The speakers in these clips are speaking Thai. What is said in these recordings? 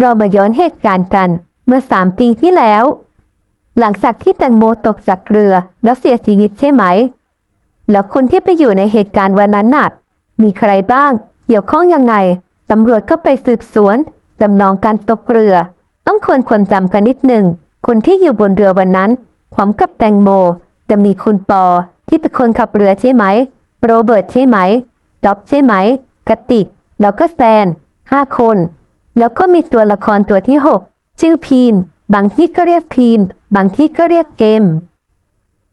เรามาย้อนเหตุการณ์กันเมื่อสามปีที่แล้ว หลังจากที่แตงโมตกจากเรือแล้วเสียชีวิตใช่ไหม แล้วคนที่ไปอยู่ในเหตุการณ์วันนั้นน่ะ มีใครบ้าง เกี่ยวข้องยังไงตำรวจก็ไปสืบสวนจำลองการตกเรือ ต้องควรควรจำกันนิดหนึ่ง คนที่อยู่บนเรือวันนั้นพร้อมกับแตงโม จะมีคุณปอที่เป็นคนขับเรือใช่ไหม โรเบิร์ตใช่ไหมด็อบใช่ไหมกติก แล้วก็แซนห้าคน แล้วก็มีตัวละครตัวที่หกชื่อพีน บางที่ก็เรียกพีน บางที่ก็เรียกเกม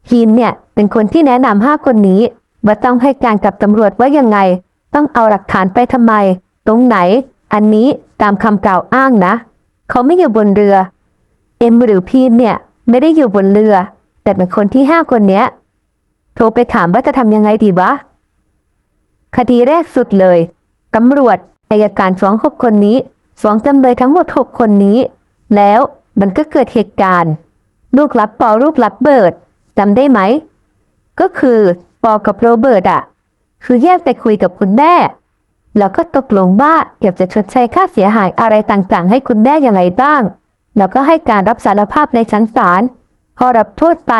พีนเนี่ยเป็นคนที่แนะนำห้าคนนี้ ว่าต้องให้การกับตำรวจว่ายังไง ต้องเอาหลักฐานไปทำไม ตรงไหน อันนี้ตามคำกล่าวอ้างนะ เขาไม่อยู่บนเรือ เอ็มหรือพีนเนี่ยไม่ได้อยู่บนเรือ แต่เป็นคนที่ห้าคนเนี้ย โทรไปถามว่าจะทำยังไงดีวะ คดีแรกสุดเลยตำรวจอายการฟ้องหกคนนี้ ฟ้องจำเลยทั้งหมดหกคนนี้ แล้วมันก็เกิดเหตุการณ์ ลูกรับปอลูกรับเบิร์ดจำได้ไหม ก็คือปอกับโรเบิร์ตอะคือแยกไปคุยกับคุณแม่ แล้วก็ตกลงว่าเกี่ยวจะชดใช้ค่าเสียหายอะไรต่างๆ ให้คุณแม่อย่างไรบ้าง แล้วก็ให้การรับสารภาพในชั้นศาลพอรับโทษไป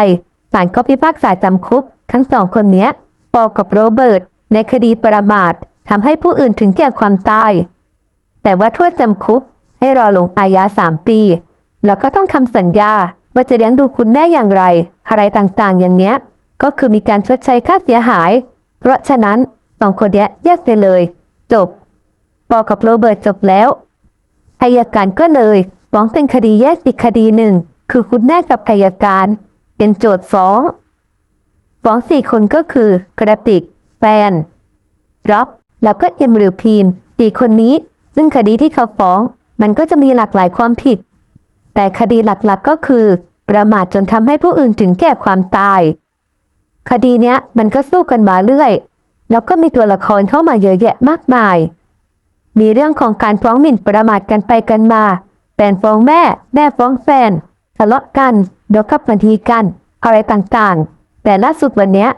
ศาลก็พิพากษาจำคุก ทั้งสองคนเนี้ย ปอกับโรเบิร์ตในคดีประมาททำให้ผู้อื่นถึงแก่ความตาย แต่ว่าโทษจำคุก ให้รอลงอาญาสามปี แล้วก็ต้องทำสัญญาว่าจะเลี้ยงดูคุณแม่อย่างไร อะไรต่างๆ อย่างเนี้ย ก็คือมีการชดใช้ค่าเสียหาย เพราะฉะนั้นสองคนเนี้ยแยกไปเลย จบปอกับโรเบิร์ตจบแล้วอายการก็เลยฟ้องเป็นคดีแยกอีกคดีหนึ่ง คือคุณแม่กับอายการ เป็นโจทย์ฟ้องฟ้องสี่คนก็คือกระติก แฟนร็อบแล้วก็เอ็มหรือพีนสี่คนนี้ ซึ่งคดีที่เขาฟ้องมันก็จะมีหลากหลายความผิด แต่คดีหลักๆก็คือ ประมาทจนทำให้ผู้อื่นถึงแก่ความตาย คดีเนี้ยมันก็สู้กันมาเรื่อย แล้วก็มีตัวละครเข้ามาเยอะแยะมากมาย มีเรื่องของการฟ้องหมิ่นประมาทกันไปกันมาแฟนฟ้องแม่ แม่ฟ้องแฟนทะเลาะกันเดี๋ยวกลับมาทีกัน อะไรต่างๆ แต่ล่าสุดวันเนี้ย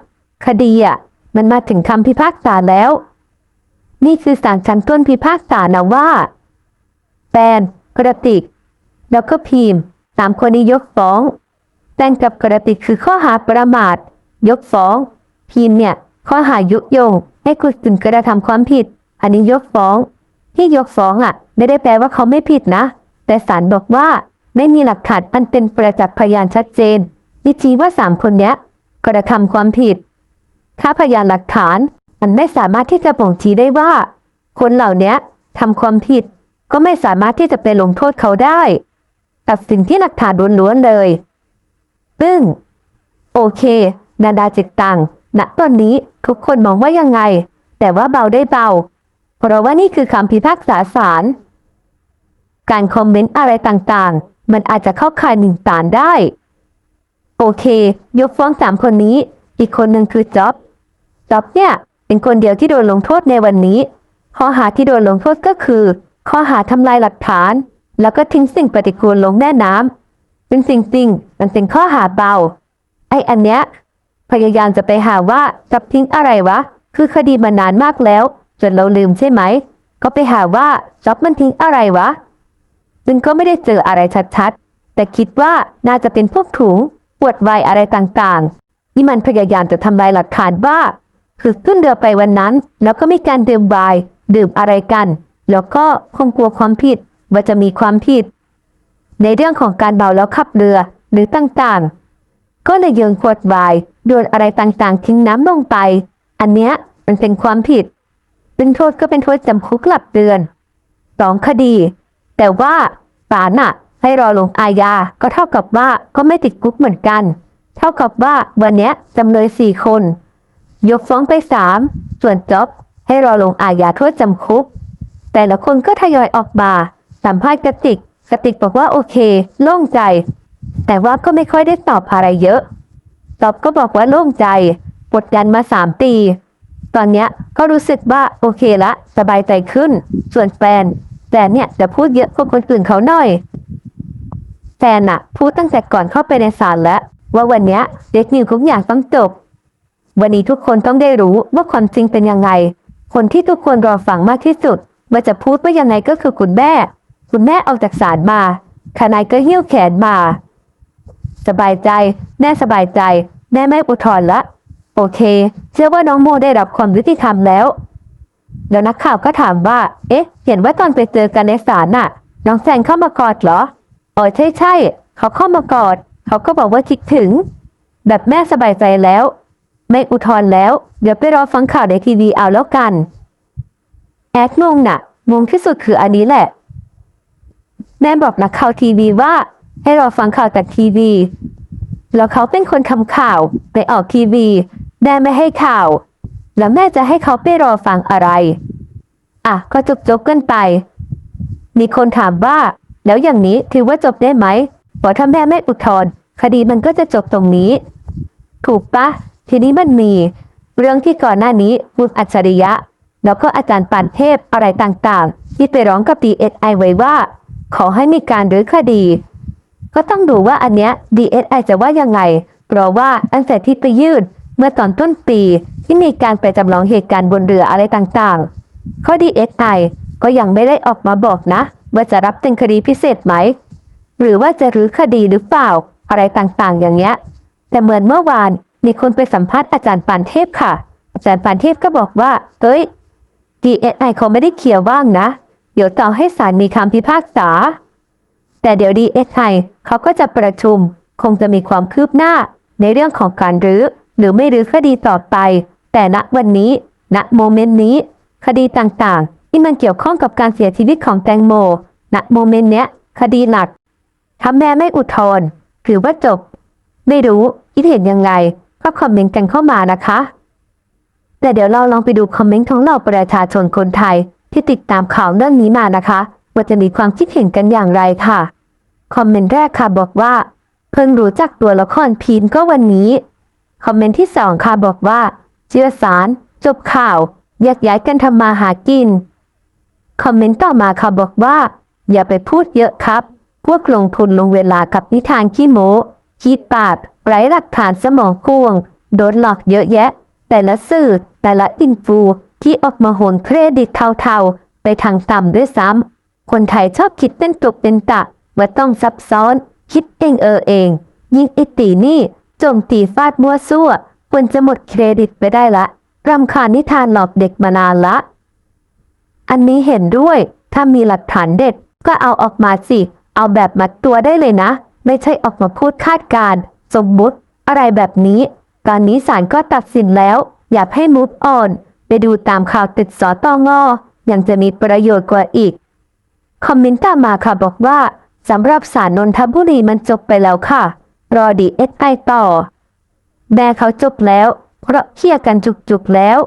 คดีอะมันมาถึงคำพิพากษาแล้ว นี่คือศาลชั้นต้นพิพากษานะว่าแฟนกระติก แล้วก็พิมพ์สามคนนี้ยกฟ้องแฟนกับกระติกคือข้อหาประมาท ยกฟ้อง พิมพ์เนี่ย ข้อหายุยง ให้คุณอื่นกระทำความผิด อันนี้ยกฟ้อง ที่ยกฟ้องอะ ไม่ได้แปลว่าเขาไม่ผิดนะ แต่ศาลบอกว่าไม่มีหลักฐานอันเป็นประจักษ์พยานชัดเจนที่ชี้ว่าสามคนเนี้ยกระทำความผิดถ้าพยานหลักฐาน มันไม่สามารถที่จะบ่งชี้ได้ว่า คนเหล่านี้ทำความผิด ก็ไม่สามารถที่จะไปลงโทษเขาได้ตัดสิ่งที่หลักฐานล้วนๆเลย ซึ่ง โอเค นาดาจิตตังณตอนนี้ทุกคนมองว่ายังไง แต่ว่าเบาได้เบา เพราะว่านี่คือคำพิพากษาศาลการคอมเมนต์อะไรต่างๆ มันอาจจะเข้าข่ายหนึ่งตานได้ โอเค ยกฟ้องสามคนนี้ อีกคนหนึ่งคือจ็อบจ็อบเนี่ย เป็นคนเดียวที่โดนลงโทษในวันนี้ ข้อหาที่โดนลงโทษก็คือ ข้อหาทำลายหลักฐาน แล้วก็ทิ้งสิ่งปฏิกูลลงแม่น้ำเป็นสิ่งจริงมันเป็นข้อหาเบา ไอ้อันเนี้ยพยายามจะไปหาว่าจับทิ้งอะไรวะ คือคดีมานานมากแล้ว จนเราลืมใช่ไหม ก็ไปหาว่าจ็อบมันทิ้งอะไรวะซึ่งก็ไม่ได้เจออะไรชัดๆ แต่คิดว่าน่าจะเป็นพวกถุงปวดไวายอะไรต่างๆที่มันพยายามจะทำลายหลักฐานว่า คือขึ้นเรือไปวันนั้น แล้วก็มีการดื่มไวน์ดื่มอะไรกัน แล้วก็คงกลัวความผิดว่าจะมีความผิด ในเรื่องของการเมาแล้วขับเรือหรือต่างๆ ก็เลยโยนขวดไวน์โดนอะไรต่างๆ ทิ้งน้ำลงไป อันเนี้ยมันเป็นความผิดเป็นโทษก็เป็นโทษจำคุกหลับเดือนสองคดี แต่ว่าศาลน่ะให้รอลงอาญา ก็เท่ากับว่าก็ไม่ติดคุกเหมือนกัน เท่ากับว่าวันเนี้ยจำเลยสี่คน ยกฟ้องไปสามส่วนจ็อบให้รอลงอาญาโทษจำคุก แต่ละคนก็ทยอยออกมาสัมภาษณ์กระติกกระติกบอกว่าโอเค โล่งใจ แต่ว่าก็ไม่ค่อยได้ตอบอะไรเยอะตอบก็บอกว่าโล่งใจกดดันมาสามปี ตอนเนี้ยก็รู้สึกว่าโอเคละสบายใจขึ้น ส่วนแฟนแฟนเนี่ยจะพูดเยอะกว่าคนอื่นเขาหน่อยแฟนอะพูดตั้งแต่ก่อนเข้าไปในศาลแล้ว ว่าวันเนี้ยเด็กนิวทุกอย่างต้องจบ วันนี้ทุกคนต้องได้รู้ว่าความจริงเป็นยังไง คนที่ทุกคนรอฟังมากที่สุดว่าจะพูดว่ายังไงก็คือคุณแม่ คุณแม่ออกจากศาลมาทนายก็หิ้วแขนมา สบายใจ แม่สบายใจ แม่ไม่อุทธรละ โอเค เชื่อว่าน้องโมได้รับความยุติธรรมแล้วแล้วนักข่าวก็ถามว่า เอ๊ะ เห็นว่าตอนไปเจอกันในศาลน่ะ น้องแซนเข้ามากอดเหรออ๋อใช่ใช่ เขาเข้ามากอด เขาก็บอกว่าคิดถึง แบบแม่สบายใจแล้ว ไม่อุทธรณ์แล้ว เดี๋ยวไปรอฟังข่าวในทีวีเอาแล้วกัน แอดงงน่ะงงที่สุดคืออันนี้แหละ แม่บอกนักข่าวทีวีว่า ให้รอฟังข่าวจากทีวี แล้วเขาเป็นคนทำข่าวไปออกทีวีแม่ไม่ให้ข่าว แล้วแม่จะให้เขาไปรอฟังอะไร อะ ก็จบจบกันไป มีคนถามว่า แล้วอย่างนี้ถือว่าจบได้ไหมเพราะถ้าแม่ไม่อุทธรณ์คดีมันก็จะจบตรงนี้ ถูกปะ ทีนี้มันมีเรื่องที่ก่อนหน้านี้คุณอัจฉริยะ แล้วก็อาจารย์ปานเทพอะไรต่างๆ ที่ไปร้องกับ DSI ไว้ว่า ขอให้มีการรื้อคดี ก็ต้องดูว่าอันเนี้ย DSI จะว่ายังไง เพราะว่าตั้งแต่ที่ไปยื่นเมื่อตอนต้นปีที่มีการไปจำลองเหตุการณ์บนเรืออะไรต่างๆ ข้อ DSI ก็ยังไม่ได้ออกมาบอกนะ ว่าจะรับเป็นคดีพิเศษไหม หรือว่าจะรื้อคดีหรือเปล่าอะไรต่างๆ อย่างเงี้ย แต่เหมือนเมื่อวาน มีคนไปสัมภาษณ์อาจารย์ปานเทพค่ะ อาจารย์ปานเทพก็บอกว่า เฮ้ย DSI เขาไม่ได้เขียนว่างนะ เดี๋ยวต่อให้ศาลมีคำพิพากษา แต่เดี๋ยว DSI เขาก็จะประชุม คงจะมีความคืบหน้าในเรื่องของการรื้อ หรือไม่รื้อคดีต่อไป แต่ณวันนี้ ณโมเมนต์นี้ คดีต่างๆ ที่มันเกี่ยวข้องกับการเสียชีวิตของแตงโม ณโมเมนต์เนี้ย คดีหลักถ้าแม่ไม่อุทธรณ์หรือว่าจบ ไม่รู้คิดเห็นยังไง ก็คอมเมนต์กันเข้ามานะคะ แต่เดี๋ยวเราลองไปดูคอมเมนต์ของเหล่าประชาชนคนไทยที่ติดตามข่าวเรื่องนี้มานะคะ ว่าจะมีความคิดเห็นกันอย่างไรค่ะ คอมเมนต์แรกค่ะบอกว่า เพิ่งรู้จักตัวละครพีนก็วันนี้ คอมเมนต์ที่สองค่ะบอกว่า เชื่อสาร จบข่าวแยกย้ายกันทำมาหากิน คอมเมนต์ต่อมาค่ะบอกว่า อย่าไปพูดเยอะครับ พวกลงทุนลงเวลากับนิทานขี้โม้ คิดปาดไร้หลักฐานสมองกวง โดนหลอกเยอะแยะ แต่ละสื่อแต่ละอินฟูที่ออกมาโหนเครดิตเทาๆ ไปทางต่ำด้วยซ้ำ คนไทยชอบคิดเป็นตุกเป็นตะว่าต้องซับซ้อน คิดเองเออเอง ยิ่งไอตีนี่โจมตีฟาดมั่วซั่วควรจะหมดเครดิตไปได้ละรำคาญนิทานหลอกเด็กมานานละ อันนี้เห็นด้วย ถ้ามีหลักฐานเด็ดก็เอาออกมาสิ เอาแบบมัดตัวได้เลยนะ ไม่ใช่ออกมาพูดคาดการณ์สมมุติ อะไรแบบนี้ตอนนี้ศาลก็ตัดสินแล้ว อย่าให้มูฟออน ไปดูตามข่าวติดสอตองอยังจะมีประโยชน์กว่าอีก คอมเมนต์ตามมาค่ะบอกว่าสำหรับสารนนทบุรีมันจบไปแล้วค่ะ รอดีเอสไอต่อแม่เขาจบแล้ว เพราะเคลียร์กันจุกๆแล้ว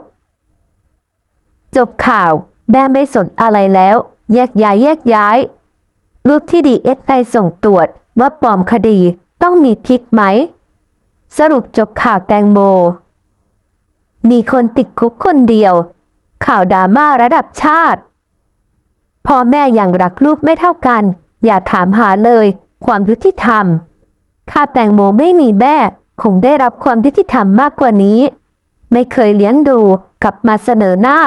จบข่าวแม่ไม่สนอะไรแล้ว แยกย้ายแยกย้าย รูปที่ดีเอสไอส่งตรวจ ว่าปลอมคดีต้องมีทิกไหม สรุปจบข่าวแตงโม มีคนติดคุกคนเดียว ข่าวดราม่าระดับชาติ พ่อแม่ยังรักลูกไม่เท่ากัน อย่าถามหาเลย ความยุติธรรมถ้าแตงโมไม่มีแม่คงได้รับความยุติธรรมมากกว่านี้ ไม่เคยเลี้ยงดูกลับมาเสนอหน้า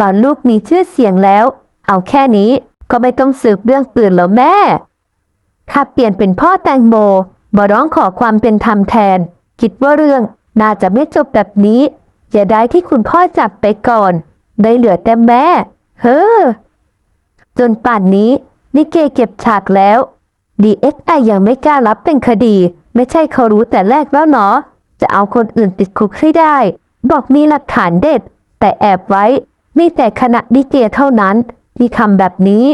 ตอนลูกมีชื่อเสียงแล้ว เอาแค่นี้ก็ไม่ต้องสืบเรื่องอื่นแล้วแม่ ถ้าเปลี่ยนเป็นพ่อแตงโมบร้องขอความเป็นธรรมแทน คิดว่าเรื่องน่าจะไม่จบแบบนี้จะได้ที่คุณพ่อจับไปก่อน ได้เหลือแต่แม่ เฮ้อ จนป่านนี้นิเกเก็บฉากแล้ว DSI ยังไม่กล้ารับเป็นคดี ไม่ใช่เขารู้แต่แรกแล้วเนาะจะเอาคนอื่นติดคุกให้ได้ บอกมีหลักฐานเด็ด แต่แอบไว้มีแต่คณะนิเกเท่านั้นที่ทำแบบนี้